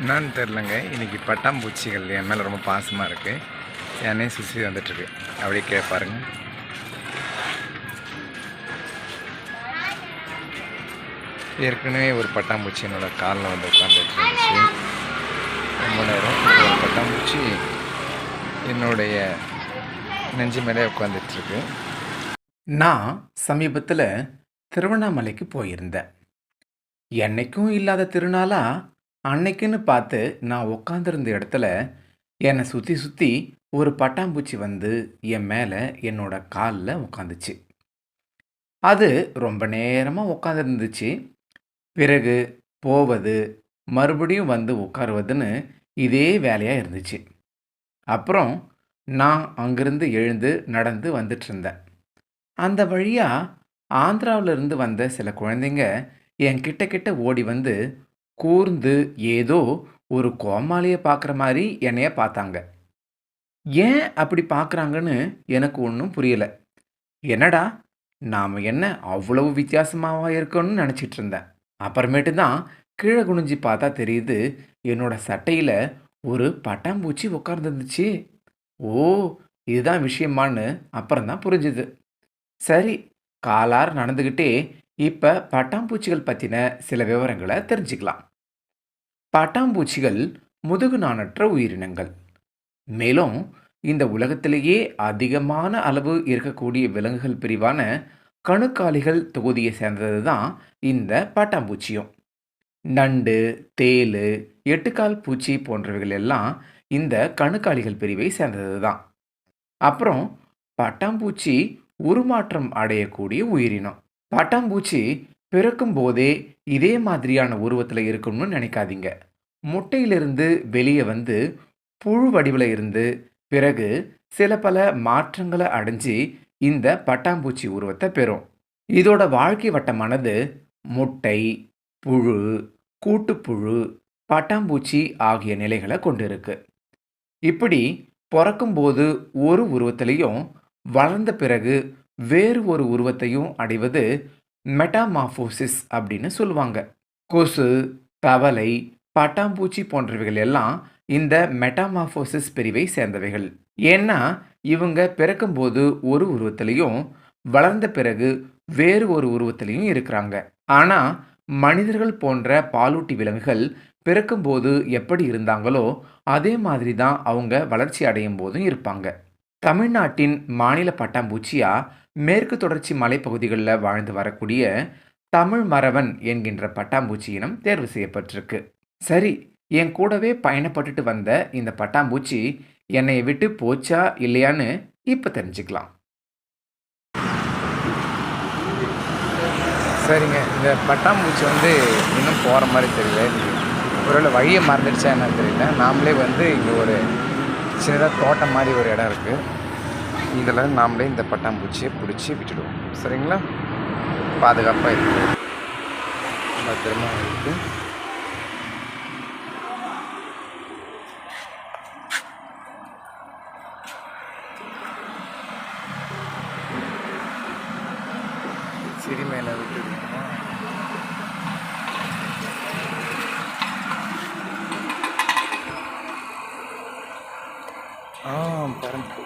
என்னன்னு தெரிலங்க இன்னைக்கு பட்டாம்பூச்சிகள் என் மேலே ரொம்ப பாசமாக இருக்குது என்னையும் சுற்றி வந்துட்டுருக்கு. அப்படியே கேட்பாருங்க ஏற்கனவே ஒரு பட்டாம்பூச்சி என்னோட காலில் வந்து உட்காந்துட்டு இருந்துச்சு. ரொம்ப நேரம். ஒரு பட்டாம்பூச்சி என்னுடைய நெஞ்சு மேலே உட்காந்துட்ருக்கு நான் சமீபத்தில் திருவண்ணாமலைக்கு போயிருந்தேன். என்றைக்கும் இல்லாத திருநாளாக அன்னைக்குன்னு பார்த்து நான் உட்காந்துருந்த இடத்துல என்னை சுற்றி சுற்றி ஒரு பட்டாம்பூச்சி வந்து என் மேலே என்னோட காலில் உட்காந்துச்சு அது ரொம்ப நேரமாக உட்காந்துருந்துச்சு பிறகு போவது மறுபடியும் வந்து உட்காருவதுன்னு இதே வேலையாக இருந்துச்சு. அப்புறம் நான் அங்கிருந்து எழுந்து நடந்து வந்துட்டு இருந்தேன் அந்த வழியாக ஆந்திராவிலிருந்து வந்த சில குழந்தைங்க என் கிட்ட கிட்ட ஓடி வந்து கூர்ந்து ஏதோ ஒரு கோமாளியை பார்க்குற மாதிரி என்னைய பார்த்தாங்க. ஏன் அப்படி பார்க்குறாங்கன்னு எனக்கு ஒன்றும் புரியலை. என்னடா நாம் என்ன அவ்வளவு வித்தியாசமாக இருக்கணும்னு நினச்சிட்டு இருந்தேன். அப்புறமேட்டு தான் கீழே குனிஞ்சு பார்த்தா தெரியுது என்னோடய சட்டையில் ஒரு பட்டாம்பூச்சி உட்கார்ந்துருந்துச்சு ஓ இதுதான் விஷயமான்னு அப்புறம் தான் புரிஞ்சுது. சரி காலார் நடந்துக்கிட்டே இப்போ பட்டாம்பூச்சிகள் பற்றின சில விவரங்களை தெரிஞ்சுக்கலாம். பட்டாம்பூச்சிகள் முதுகு நாணற்ற உயிரினங்கள். மேலும் இந்த உலகத்திலேயே அதிகமான அளவு இருக்கக்கூடிய விலங்குகள் பிரிவான கணுக்காலிகள் தொகுதியை சேர்ந்தது தான் இந்த பட்டாம்பூச்சியும். நண்டு தேலு எட்டுக்கால் பூச்சி போன்றவைகள் எல்லாம் இந்த கணுக்காலிகள் பிரிவை சேர்ந்தது தான் அப்புறம் பட்டாம்பூச்சி உருமாற்றம் அடையக்கூடிய உயிரினம். பட்டாம்பூச்சி பிறக்கும் போதே இதே மாதிரியான உருவத்தில் இருக்கணும்னு நினைக்காதீங்க. முட்டையிலிருந்து வெளியே வந்து புழு வடிவில் இருந்து பிறகு சில பல மாற்றங்களை அடைஞ்சு இந்த பட்டாம்பூச்சி உருவத்தை பெறும். இதோட வாழ்க்கை வட்டமானது முட்டை புழு கூட்டுப்புழு பட்டாம்பூச்சி ஆகிய நிலைகளை கொண்டிருக்கு. இப்படி பிறக்கும்போது ஒரு உருவத்திலையும் வளர்ந்த பிறகு வேறு ஒரு உருவத்தையும் அடைவது மெட்டாமாஃபோசிஸ் அப்படின்னு சொல்லுவாங்க. கொசு தவளை பட்டாம்பூச்சி போன்றவைகள் எல்லாம் இந்த மெட்டாமாஃபோசிஸ் பிரிவை சேர்ந்தவைகள். ஏன்னா இவங்க பிறக்கும்போது ஒரு உருவத்திலையும் வளர்ந்த பிறகு வேறு ஒரு உருவத்திலையும் இருக்கிறாங்க. ஆனால் மனிதர்கள் போன்ற பாலூட்டி விலங்குகள் பிறக்கும்போது எப்படி இருந்தாங்களோ அதே மாதிரி தான் அவங்க வளர்ச்சி அடையும் போதும் இருப்பாங்க. தமிழ்நாட்டின் மாநில பட்டாம்பூச்சியா மேற்கு தொடர்ச்சி மலைப்பகுதிகளில் வாழ்ந்து வரக்கூடிய தமிழ் மரவன் என்கின்ற பட்டாம்பூச்சி இனம் தேர்வு செய்யப்பட்டிருக்கு. சரி என் கூடவே பயணப்பட்டுட்டு வந்த இந்த பட்டாம்பூச்சி என்னை விட்டு போச்சா இல்லையான்னு இப்போ தெரிஞ்சுக்கலாம். சரிங்க இந்த பட்டாம்பூச்சி வந்து இன்னும் போகிற மாதிரி தெரியல. ஒருவேளை வழியை மறந்துடுச்சா என்னன்னு தெரியல. நாமளே வந்து இங்கே ஒரு சின்னதாக தோட்டம் மாதிரி ஒரு இடம் இருக்குது இதில் நாமளே இந்த பட்டாம்பூச்சியை பிடிச்சி விட்டுடுவோம். சரிங்களா? பாதுகாப்பாக இருக்குது பத்திரமா இருக்குது செடி மேலே விட்டுருக்கோம் ஆ பரம்பு